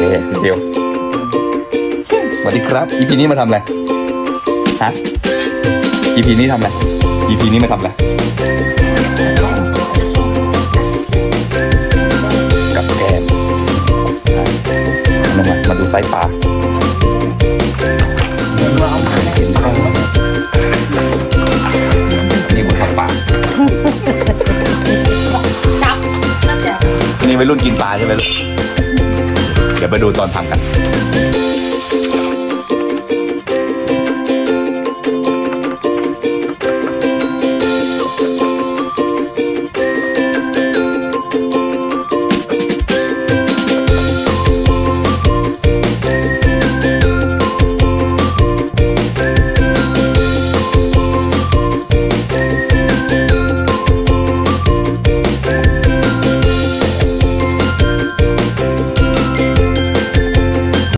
เดี๋ยวสวัสดีครับ EP นี้มาทำอะไร ฮะ EP นี้ทำอะไร EP นี้มาทำอะไร กับแกมมามามาดูไซส์ปลานี่บุญทำปลาจับนั่นแหละนี่วัยรุ่นกินปลาใช่ไหมลูก เดี๋ยวไปดูตอนทำกัน